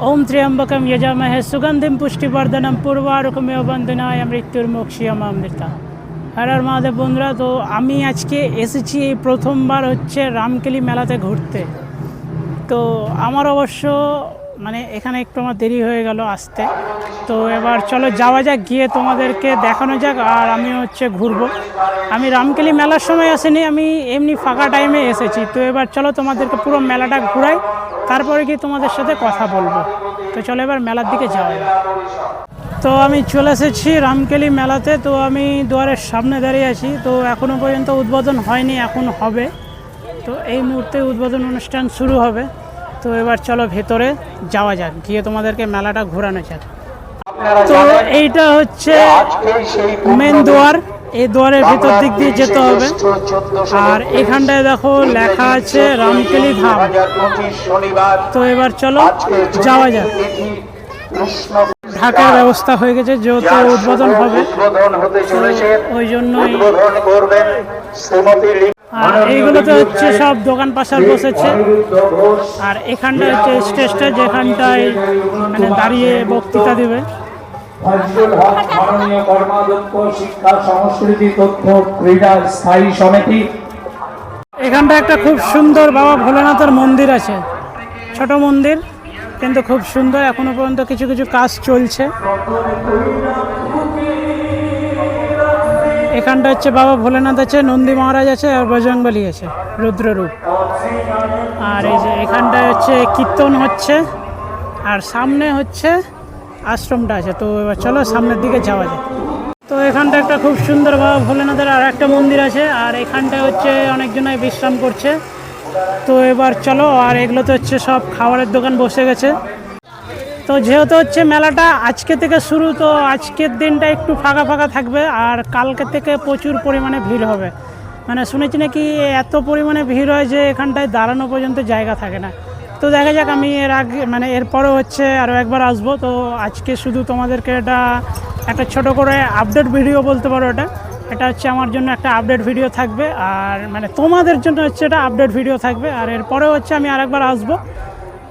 ওম ত্র্যম্বকম যজামহে সুগন্ধিম পুষ্টিবর্ধনম পূর্বারুকমেয় বন্দনায় মৃত্যুর মোক্ষিয়ম অমৃতা হর আর মহাদেব বন্ধুরা, তো আমি আজকে এসেছি এই প্রথমবার হচ্ছে রামকেলি মেলাতে ঘুরতে। তো আমার অবশ্য মানে এখানে একটু আমার দেরি হয়ে গেল আসতে। তো এবার চলো যাওয়া যাক, গিয়ে তোমাদেরকে দেখানো যাক আর আমি হচ্ছে ঘুরবো। আমি রামকেলি মেলার সময় আসিনি, আমি এমনি ফাঁকা টাইমে এসেছি। তো এবার চলো তোমাদেরকে পুরো মেলাটা ঘুরাই, তারপরে কি তোমাদের সাথে কথা বলব। তো চলো এবার মেলার দিকে যাওয়া যাক। তো আমি চলে এসেছি রামকেলি মেলাতে, তো আমি দুয়ারের সামনে দাঁড়িয়ে আছি। তো এখনও পর্যন্ত উদ্বোধন হয়নি, এখন হবে। তো এই মুহূর্তে উদ্বোধন অনুষ্ঠান শুরু হবে। তো এবার চলো ভেতরে যাওয়া যাক গিয়ে তোমাদেরকে মেলাটা ঘোরানো যাক। তো এইটা হচ্ছে মেন দুয়ার এই দুয়ারের ভিতর দিক দিয়ে যেতে হবে। আর এখানটায় দেখো লেখা আছে রামকেলি ধাম। তো এবার চলো যাওয়া যাক। ঢাকার ব্যবস্থা হয়ে গেছে যেহেতু উদ্বোধন হবে। ওই জন্যই আর এইগুলোতে হচ্ছে সব দোকান পাশার বসেছে। আর এখানটা হচ্ছে স্টেজটা যেখানটায় মানে দাঁড়িয়ে বক্তৃতা দেবে। ফজলুল হক মাননীয় কর্মাধ্যক্ষ শিক্ষা সংস্কৃতি তথ্য ক্রীড়া স্থায়ী সমিতি। এখানটা একটা খুব সুন্দর বাবা ভোলেনাথের মন্দির আছে। ছোট মন্দির কিন্তু খুব সুন্দর। এখনও পর্যন্ত কিছু কিছু কাজ চলছে। এখানটা হচ্ছে বাবা ভোলেনাথ আছে, নন্দী মহারাজ আছে, আর বজরংবলী আছে, রুদ্ররূপ। আর এই যে এখানটায় হচ্ছে কীর্তন হচ্ছে, আর সামনে হচ্ছে আশ্রমটা আছে। তো এবার চলো সামনের দিকে যাওয়া যায় তো এখানটা একটা খুব সুন্দর বাবা ভোলেনাথের আর একটা মন্দির আছে, আর এখানটায় হচ্ছে অনেকজনাই বিশ্রাম করছে। তো এবার চলো, আর এগুলোতে হচ্ছে সব খাবারের দোকান বসে গেছে। তো যেহেতু হচ্ছে মেলাটা আজকে থেকে শুরু, তো আজকের দিনটা একটু ফাঁকা ফাঁকা থাকবে আর কালকে থেকে প্রচুর পরিমাণে ভিড় হবে। মানে শুনেছি নাকি এত পরিমাণে ভিড় হয় যে এখানটায় দাঁড়ানো পর্যন্ত জায়গা থাকে না। তো দেখা যাক, আমি এর আগে মানে এরপরও হচ্ছে আরও একবার আসব। তো আজকে শুধু তোমাদেরকে এটা একটা ছোট করে আপডেট ভিডিও বলতে পারো এটা। এটা হচ্ছে আমার জন্য একটা আপডেট ভিডিও থাকবে। আর মানে তোমাদের জন্য হচ্ছে এটা আপডেট ভিডিও থাকবে। আর এরপরেও হচ্ছে আমি আরেকবার আসব।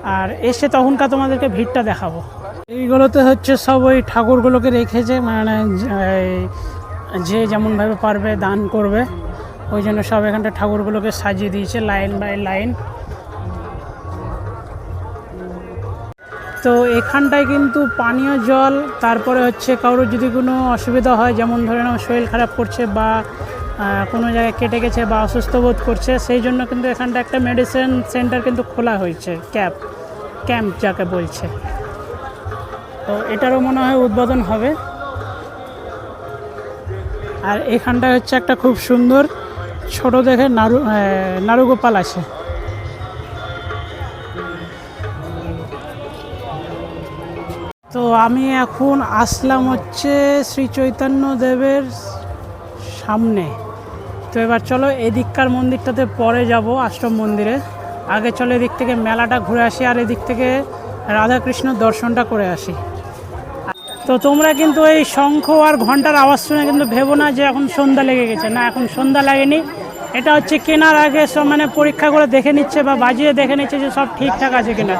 আর এসে তখনকার তোমাদেরকে ভিড়টা দেখাবো। এইগুলোতে হচ্ছে সব ওই ঠাকুরগুলোকে রেখেছে মানে যে- যেমনভাবে পারবে দান করবে, ওই জন্য সব এখানটা ঠাকুরগুলোকে সাজিয়ে দিয়েছে লাইন বাই লাইন। তো এখানটায় কিন্তু পানীয় জল, তারপরে হচ্ছে কারোর যদি কোনো অসুবিধা হয়, যেমন ধরে নাও শরীর খারাপ করছে বা কোনো জায়গায় কেটে গেছে বা অসুস্থ বোধ করছে, সেই জন্য কিন্তু এখানটা একটা মেডিসিন সেন্টার কিন্তু খোলা হয়েছে ক্যাম্প ক্যাম্প যাকে বলছে। তো এটারও মনে হয় উদ্বোধন হবে। আর এখানটায় হচ্ছে একটা খুব সুন্দর, ছোট দেখে নাড়ু নারুগোপাল আছে। তো আমি এখন আসলাম হচ্ছে শ্রী চৈতন্য দেবের সামনে। তো এবার চলো এদিককার মন্দিরটাতে পরে যাব আশ্রম মন্দিরে। আগে চলো এদিক থেকে মেলাটা ঘুরে আসি আর এদিক থেকে রাধাকৃষ্ণ দর্শনটা করে আসি। তো তোমরা কিন্তু এই শঙ্খ আর ঘণ্টার আওয়াজ শুনে কিন্তু ভেবো না যে এখন সন্ধ্যা লেগে গেছে। না, এখন সন্ধ্যা লাগেনি। এটা হচ্ছে কেনার আগে সব মানে পরীক্ষা করে দেখে নিচ্ছে বা বাজিয়ে দেখে নিচ্ছে যে সব ঠিকঠাক আছে কিনা।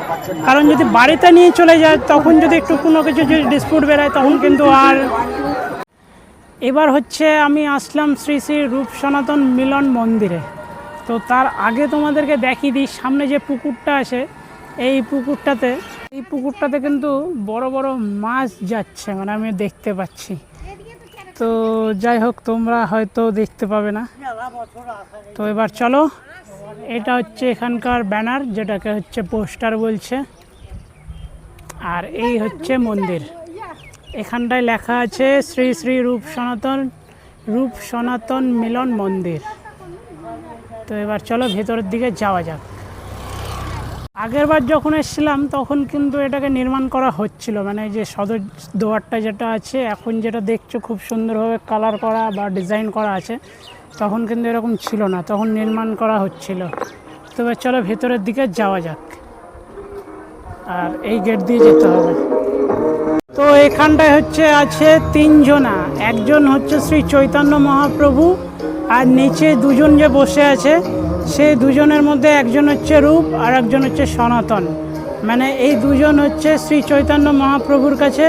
কারণ যদি বাড়িতে নিয়ে চলে যায়, তখন যদি একটু কোনো কিছু যদি ডিসপুট বেরোয়, তখন কিন্তু আর এবার হচ্ছে আমি আসলাম শ্রী শ্রী রূপ সনাতন মিলন মন্দিরে। তো তার আগে তোমাদেরকে দেখিয়ে দিই, সামনে যে পুকুরটা আছে, এই পুকুরটাতে এই পুকুরটাতে কিন্তু বড় বড় মাছ যাচ্ছে মানে আমি দেখতে পাচ্ছি। তো যাই হোক, তোমরা হয়তো দেখতে পাবে না। তো এবার চলো, এটা হচ্ছে এখানকার ব্যানার, যেটাকে হচ্ছে পোস্টার বলছে। আর এই হচ্ছে মন্দির। এখানটায় লেখা আছে শ্রী শ্রী রূপ সনাতন রূপ সনাতন মিলন মন্দির। তো এবার চলো ভেতরের দিকে যাওয়া যাক। আগেরবার যখন এসেছিলাম, তখন কিন্তু এটাকে নির্মাণ করা হচ্ছিল। মানে যে সদর দুয়ারটা যেটা আছে, এখন যেটা দেখছ খুব সুন্দরভাবে কালার করা বা ডিজাইন করা আছে, তখন কিন্তু এরকম ছিল না, তখন নির্মাণ করা হচ্ছিল। তো এবার চলো ভেতরের দিকে যাওয়া যাক। আর এই গেট দিয়ে যেতে হবে। তো এখানটায় হচ্ছে আছে তিনজনা। একজন হচ্ছে শ্রী চৈতন্য মহাপ্রভু আর নিচে দুজন যে বসে আছে, সে দুজনের মধ্যে একজন হচ্ছে রূপ আর একজন হচ্ছে সনাতন। মানে এই দুজন হচ্ছে শ্রী চৈতন্য মহাপ্রভুর কাছে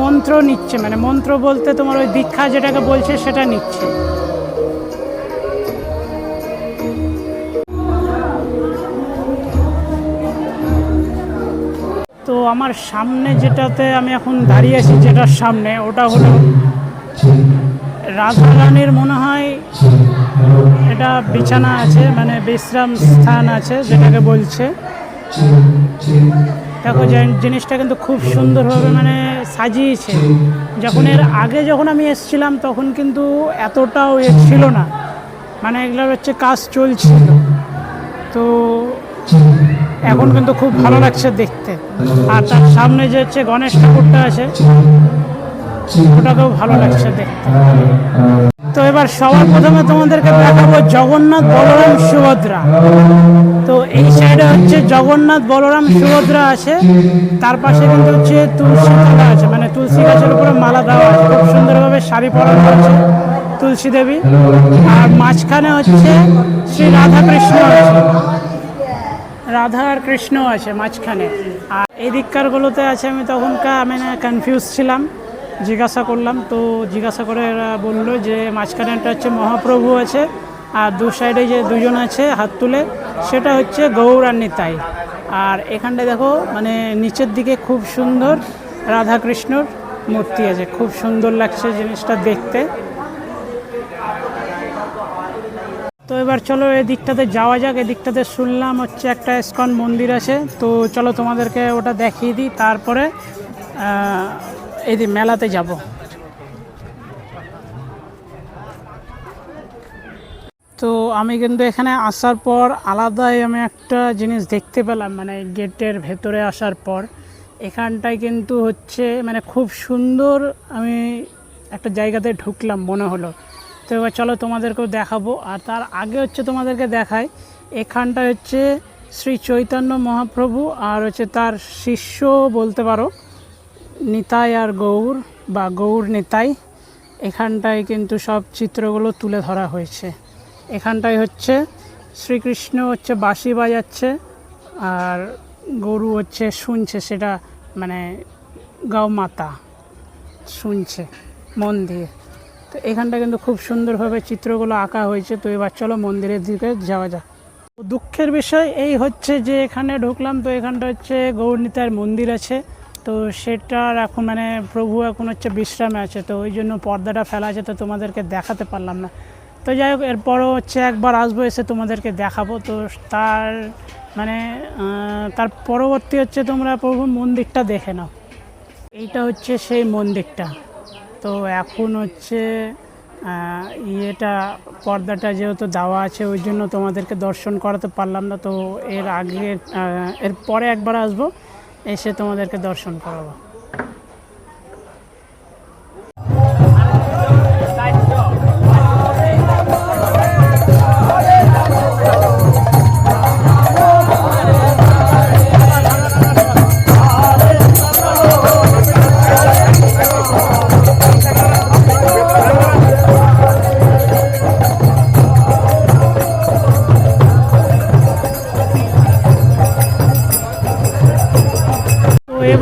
মন্ত্র নিচ্ছে। মানে মন্ত্র বলতে তোমার ওই দীক্ষা যেটাকে বলছে সেটা নিচ্ছে। আমার সামনে যেটাতে আমি এখন দাঁড়িয়ে আছি, যেটার সামনে, ওটা হলো রাধা রানীর মনে হয় এটা বিছানা আছে মানে বিশ্রাম স্থান আছে যেটাকে বলছে। দেখো জিনিসটা কিন্তু খুব সুন্দরভাবে মানে সাজিয়েছে। যখন এর আগে যখন আমি এসেছিলাম, তখন কিন্তু এতটাও এ ছিল না। মানে এগুলোর হচ্ছে কাজ চলছিল। তো এখন কিন্তু খুব ভালো লাগছে দেখতে। আর তার সামনে যে হচ্ছে গণেশ ঠাকুরটা আছে, ওটাকেও ভালো লাগছে দেখতে। তো এবার সবার প্রথমে তোমাদেরকে দেখাবো জগন্নাথ বলরাম সুভদ্রা। তো এই সাইডে হচ্ছে জগন্নাথ বলরাম সুভদ্রা আছে, তার পাশে কিন্তু হচ্ছে তুলসী তলা আছে। মানে তুলসী গাছের উপরে মালা দেওয়া আছে, খুব সুন্দরভাবে শাড়ি পরানো আছে তুলসী দেবী। আর মাঝখানে হচ্ছে শ্রী রাধা কৃষ্ণ আছে। রাধা আর কৃষ্ণ আছে মাঝখানে। আর এই দিককারগুলোতে আছে, আমি তখনকার আমি না কনফিউজ ছিলাম, জিজ্ঞাসা করলাম। তো জিজ্ঞাসা করে এরা বলল যে মাঝখানেটা হচ্ছে মহাপ্রভু আছে, আর দু সাইডে যে দুজন আছে হাত তুলে, সেটা হচ্ছে গৌর আর নিতাই। আর এখানটায় দেখো মানে নিচের দিকে খুব সুন্দর রাধা কৃষ্ণর মূর্তি আছে। খুব সুন্দর লাগছে জিনিসটা দেখতে। তো এবার চলো এই দিকটাতে যাওয়া যাক এই দিকটাতে শুনলাম হচ্ছে একটা ইস্কন মন্দির আছে। তো চলো তোমাদেরকে ওটা দেখিয়ে দিই তারপরে আহ, এই দি মেলাতে যাব। তো আমি কিন্তু এখানে আসার পর আলাদাই আমি একটা জিনিস দেখতে পেলাম মানে গেটের ভেতরে আসার পর। এখানটায় কিন্তু হচ্ছে মানে খুব সুন্দর আমি একটা জায়গাতে ঢুকলাম মনে হলো। তো এবার চলো তোমাদেরকেও দেখাবো। আর তার আগে হচ্ছে তোমাদেরকে দেখাই এখানটা হচ্ছে শ্রী চৈতন্য মহাপ্রভু আর হচ্ছে তার শিষ্য বলতে পারো, নিতাই আর গৌর বা গৌর নিতাই। এখানটায় কিন্তু সব চিত্রগুলো তুলে ধরা হয়েছে। এখানটায় হচ্ছে শ্রীকৃষ্ণ হচ্ছে বাঁশি বাজাচ্ছে আর গরু হচ্ছে শুনছে সেটা মানে গাও মাতা শুনছে, মন দিয়ে। তো এখানটা কিন্তু খুব সুন্দরভাবে চিত্রগুলো আঁকা হয়েছে। তো এবার চলো মন্দিরের দিকে যাওয়া যাক। দুঃখের বিষয় এই হচ্ছে যে এখানে ঢুকলাম, তো এখানটা হচ্ছে গৌরনীতার মন্দির আছে। তো সেটার এখন মানে প্রভু এখন হচ্ছে বিশ্রামে আছে, তো ওই জন্য পর্দাটা ফেলা আছে, তো তোমাদেরকে দেখাতে পারলাম না। তো যাই হোক, এরপরও হচ্ছে একবার আসব এসে তোমাদেরকে দেখাবো। তো তার মানে তার পরবর্তী হচ্ছে তোমরা প্রভু মন্দিরটা দেখে নাও। এইটা হচ্ছে সেই মন্দিরটা। তো এখন হচ্ছে ইয়েটা, পর্দাটা যেহেতু দেওয়া আছে, ওই জন্য তোমাদেরকে দর্শন করাতে পারলাম না। তো এর আগে এর পরে একবার আসব, এসে তোমাদেরকে দর্শন করাবো।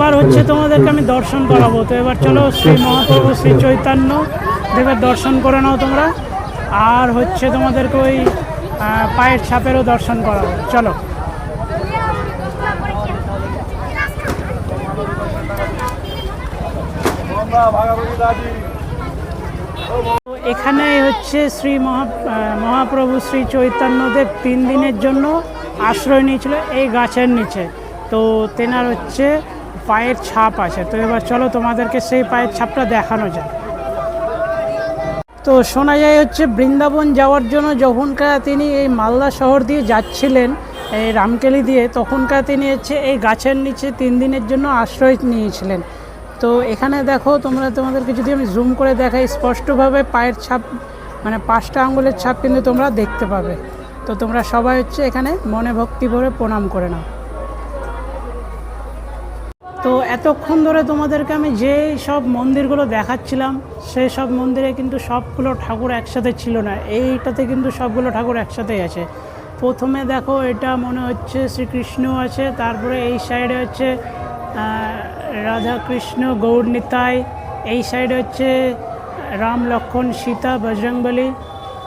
এবার হচ্ছে তোমাদেরকে আমি দর্শন করাবো। তো এবার চলো শ্রী মহাপ্রভু শ্রী চৈতন্য দেবের দর্শন করে নাও তোমরা। আর হচ্ছে তোমাদেরকে ওই পায়ের ছাপেরও দর্শন করাবো। চলো। এখানে হচ্ছে শ্রী মহা মহাপ্রভু শ্রী চৈতন্যদেব তিন দিনের জন্য আশ্রয় নিয়েছিল এই গাছের নিচে। তো তেনার হচ্ছে পায়ের ছাপ আছে। তো এবার চলো তোমাদেরকে সেই পায়ের ছাপটা দেখানো যায় তো শোনা যায় হচ্ছে বৃন্দাবন যাওয়ার জন্য যখনকার তিনি এই মালদা শহর দিয়ে যাচ্ছিলেন, এই রামকেলি দিয়ে, তখনকার তিনি হচ্ছে এই গাছের নিচে তিন দিনের জন্য আশ্রয় নিয়েছিলেন। তো এখানে দেখো তোমরা, তোমাদেরকে যদি আমি জুম করে দেখাই, স্পষ্টভাবে পায়ের ছাপ মানে পাঁচটা আঙুলের ছাপ কিন্তু তোমরা দেখতে পাবে। তো তোমরা সবাই হচ্ছে এখানে মনে ভক্তি ভরে প্রণাম করে নাও। তো এতক্ষণ ধরে তোমাদেরকে আমি যে সব মন্দিরগুলো দেখাচ্ছিলাম সেই সব মন্দিরে কিন্তু সবগুলো ঠাকুর একসাথে ছিল না। এইটাতে কিন্তু সবগুলো ঠাকুর একসাথেই আছে। প্রথমে দেখো এটা মনে হচ্ছে শ্রীকৃষ্ণ আছে, তারপরে এই সাইডে হচ্ছে রাধাকৃষ্ণ, গৌর নিতাই, এই সাইডে হচ্ছে রাম লক্ষণ, সীতা, বজরংবলী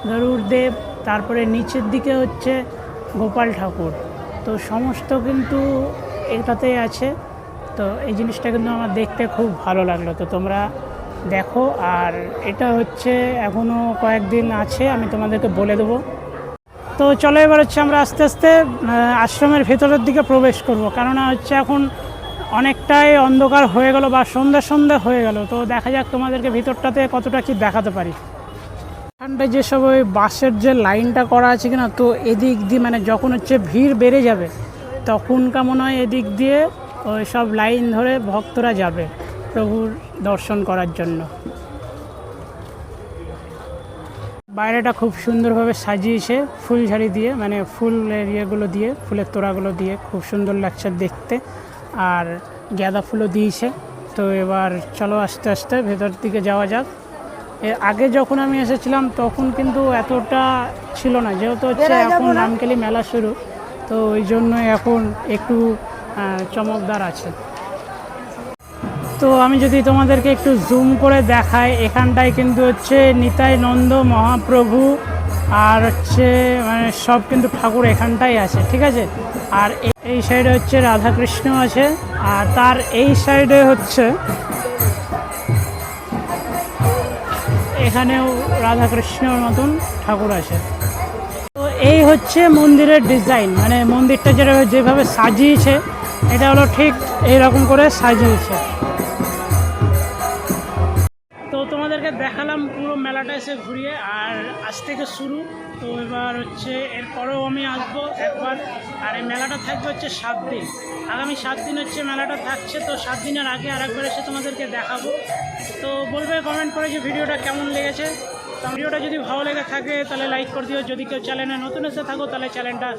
গরুড়দেব তারপরে নিচের দিকে হচ্ছে গোপাল ঠাকুর। তো সমস্ত কিন্তু এটাতেই আছে। তো এই জিনিসটা কিন্তু আমার দেখতে খুব ভালো লাগল। তো তোমরা দেখো, আর এটা হচ্ছে এখনও কয়েকদিন আছে, আমি তোমাদেরকে বলে দেবো। তো চলো এবার হচ্ছে আমরা আস্তে আস্তে আশ্রমের ভেতরের দিকে প্রবেশ করব। কেননা হচ্ছে এখন অনেকটাই অন্ধকার হয়ে গেল বা সন্ধ্যা সন্ধ্যা হয়ে গেল। তো দেখা যাক তোমাদেরকে ভিতরটাতে কতটা কি দেখাতে পারি। এখানটায় যেসব ওই বাসের যে লাইনটা করা আছে কিনা, তো এদিক দিয়ে মানে যখন হচ্ছে ভিড় বেড়ে যাবে তখনকার মনে হয় এদিক দিয়ে ওই সব লাইন ধরে ভক্তরা যাবে প্রভুর দর্শন করার জন্য। বাইরেটা খুব সুন্দরভাবে সাজিয়েছে ফুলঝাড়ি দিয়ে মানে ফুলের ইয়েগুলো দিয়ে ফুলের তোড়াগুলো দিয়ে খুব সুন্দর লাগছে দেখতে। আর গাঁদা ফুলও দিয়েছে। তো এবার চলো আস্তে আস্তে ভেতর দিকে যাওয়া যাক। এর আগে যখন আমি এসেছিলাম তখন কিন্তু এতটা ছিল না যেহেতু হচ্ছে এখন রামকেলি মেলা শুরু তো ওই জন্য এখন একটু চমকদার আছে। তো আমি যদি তোমাদেরকে একটু জুম করে দেখাই, এখানটায় কিন্তু হচ্ছে নিতাই নন্দ মহাপ্রভু আর হচ্ছে মানে সব কিন্তু ঠাকুর এখানটাই আছে, ঠিক আছে? আর এই সাইডে হচ্ছে রাধাকৃষ্ণ আছে, আর তার এই সাইডে হচ্ছে এখানেও রাধাকৃষ্ণর মতন ঠাকুর আছে। তো এই হচ্ছে মন্দিরের ডিজাইন মানে মন্দিরটা যেটা যেভাবে সাজিয়েছে এটা হলো ঠিক এইরকম করে সাজিয়েছে তো তোমাদেরকে দেখালাম পুরো মেলাটা এসে ঘুরিয়ে, আর আজ থেকে শুরু। তো এবার হচ্ছে এরপরেও আমি আসব একবার। আর এই মেলাটা থাকবে হচ্ছে সাত দিন। আগামী সাত দিন হচ্ছে মেলাটা থাকছে, তো সাত দিনের আগে আরেকবার এসে তোমাদেরকে দেখাবো। তো বলবে কমেন্ট করে যে ভিডিওটা কেমন লেগেছে। ভিডিওটা যদি ভালো লেগে থাকে, তাহলে লাইক করে দিও। যদি কেউ চ্যানেলে নতুন এসে থাকো, তাহলে চ্যানেলটা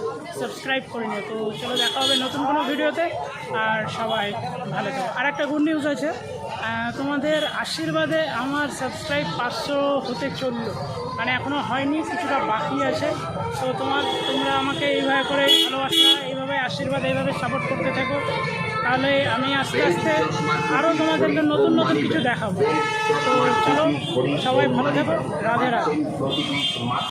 সাবস্ক্রাইব করে নিও। তো চলো দেখা হবে নতুন কোনো ভিডিওতে। আর সবাই ভালো থাকো। আর একটা গুড নিউজ আছে। তোমাদের আশীর্বাদে আমার সাবস্ক্রাইব পাঁচশো হতে চলল। মানে এখনও হয়নি, কিছুটা বাকি আছে। তো তোমার, তোমরা আমাকে এইভাবে করে ভালোবাসা, এইভাবে আশীর্বাদ, এইভাবে সাপোর্ট করতে থাকো। তাহলে আমি আস্তে আস্তে আরও তোমাদেরকে নতুন নতুন কিছু দেখাবো। তো চলো, সবাই ভালো থাকো। রাধে রাধে।